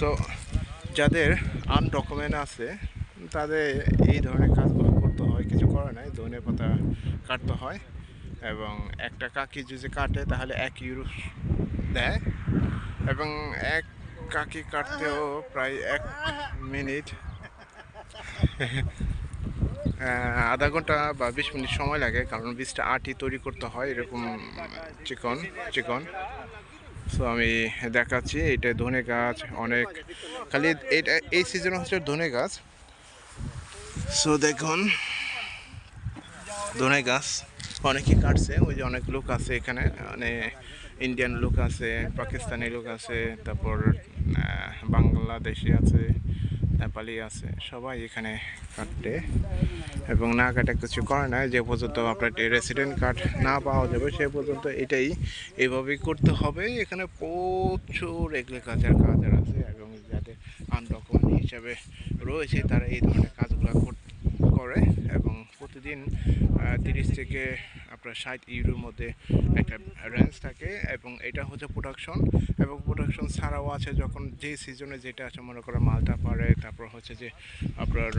So যাদের undocument আছে, তাদের এই ধরনের কাজগুলো করতে হয়, কিছু করার নাই, ধনে পাতা কাটতে হয় এবং একটা কাকি যদি কাটে, তাহলে এক ইউরো দেয় এবং এক কাকি কাটতেও প্রায় এক মিনিট আধা ঘণ্টা বা বিশ মিনিট সময় লাগে, কারণ বীজটা আটি তৈরি করতে হয়, এরকম চিকন চিকন। সো আমি দেখাচ্ছি এটা ধনে গাছ, অনেক। খালি এটা, এই সিজন হচ্ছে ধনে গাছ। সো দেখুন, ধনে গাছ। অনেকে কাটছে, ওই যে অনেক লোক আছে এখানে মানে ইন্ডিয়ান লোক আছে পাকিস্তানি লোক আছে, তারপর বাংলাদেশি আছে। নেপালি আছে, সবাই এখানে কাটতে এবং না কাটে কিছু করে না, যে পর্যন্ত আপনার রেসিডেন্ট কার্ড না পাওয়া যাবে, সে পর্যন্ত এটাই এইভাবেই করতে হবে। এখানে প্রচুর এগ্রিকালচার কাজ আছে, এবং যাদের আনডকুমেন্ট হিসাবে রয়েছে, তারা এই ধরনের কাজগুলো করে। এবং প্রতিদিন তিরিশ থেকে আপনার ষাট ইউরোর মধ্যে একটা রেঞ্জ থাকে এবং এটা হচ্ছে প্রোডাকশন এবং প্রোডাকশন ছাড়াও আছে যখন যে সিজনে যেটা আছে, মনে করেন মালটা পারে, তারপর হচ্ছে যে আপনার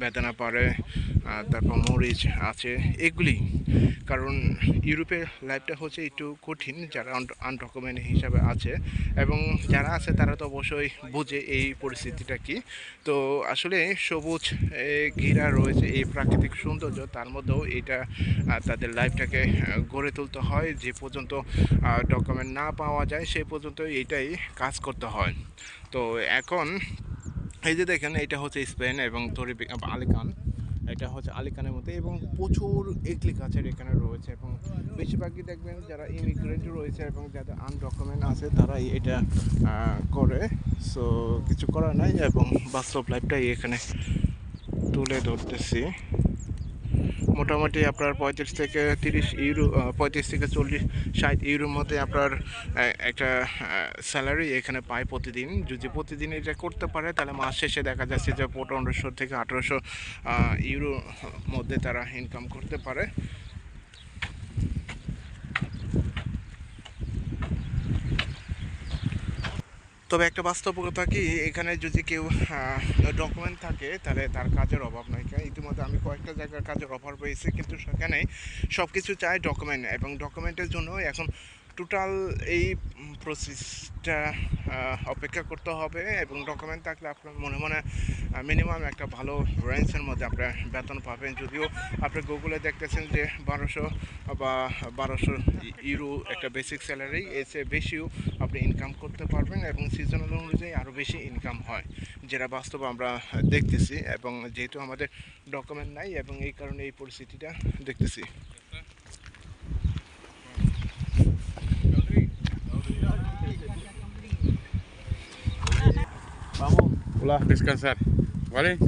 বেদানা পারে তারপর মরিচ আছে, এগুলি। কারণ ইউরোপের লাইফটা হচ্ছে একটু কঠিন, যারা আনডকুমেন্ট হিসাবে আছে এবং যারা আছে, তারা তো অবশ্যই বুঝে এই পরিস্থিতিটা কি। তো আসলে সবুজ ঘেরা রয়েছে এই প্রাকৃতিক সৌন্দর্য, তার মধ্যেও এটা তাদের লাইফটাকে গড়ে তুলতে হয়। যে পর্যন্ত ডকুমেন্ট না পাওয়া যায় সেই পর্যন্ত এটাই কাজ করতে হয়। তো এখন, এই যে দেখেন, এটা হচ্ছে স্পেন এবং তরি আলিকান। এটা হচ্ছে আলিকানের মধ্যে এবং প্রচুর একলি গাছের এখানে রয়েছে এবং বেশিরভাগই দেখবেন যারা ইমিগ্রেন্ট রয়েছে এবং যাদের আনডকুমেন্ট আছে তারা এটা করে। সো কিছু করার নাই এবং বাস্তব লাইফটাই এখানে তুলে ধরতেছি। মোটামুটি আপনার পঁয়ত্রিশ থেকে তিরিশ ইউরো পঁয়ত্রিশ থেকে চল্লিশ, ষাট ইউরোর মধ্যে আপনার একটা স্যালারি এখানে পায় প্রতিদিন। যদি প্রতিদিন এটা করতে পারে, তাহলে মাস শেষে দেখা যাচ্ছে যে পনেরোশো থেকে আঠেরোশো ইউরোর মধ্যে তারা ইনকাম করতে পারে। তবে একটা বাস্তবতা কি, এখানে যদি কেউ ডকুমেন্ট থাকে, তাহলে তার কাজের অভাব নাই। ইতিমধ্যে আমি কয়েকটা জায়গার কাজের অফার পেয়েছি, কিন্তু সেখানে সব কিছু চাই ডকুমেন্ট এবং ডকুমেন্টের জন্য এখন টোটাল এই প্রসেসটা অপেক্ষা করতে হবে এবং ডকুমেন্ট থাকলে আপনার মনে মনে মিনিমাম একটা ভালো রেঞ্জের মধ্যে আপনার বেতন পাবেন। যদিও আপনি গুগলে দেখতেছেন যে বারোশো বা বারোশো ইউরো একটা বেসিক স্যালারি এর চেয়ে বেশিও আপনি ইনকাম করতে পারবেন এবং সিজনাল অনুযায়ী আরও বেশি ইনকাম হয়, যেটা বাস্তবে আমরা দেখতেছি এবং যেহেতু আমাদের ডকুমেন্ট নাই এবং এই কারণে এই পরিস্থিতিটা দেখতেছি। Descansar. ¿Vale?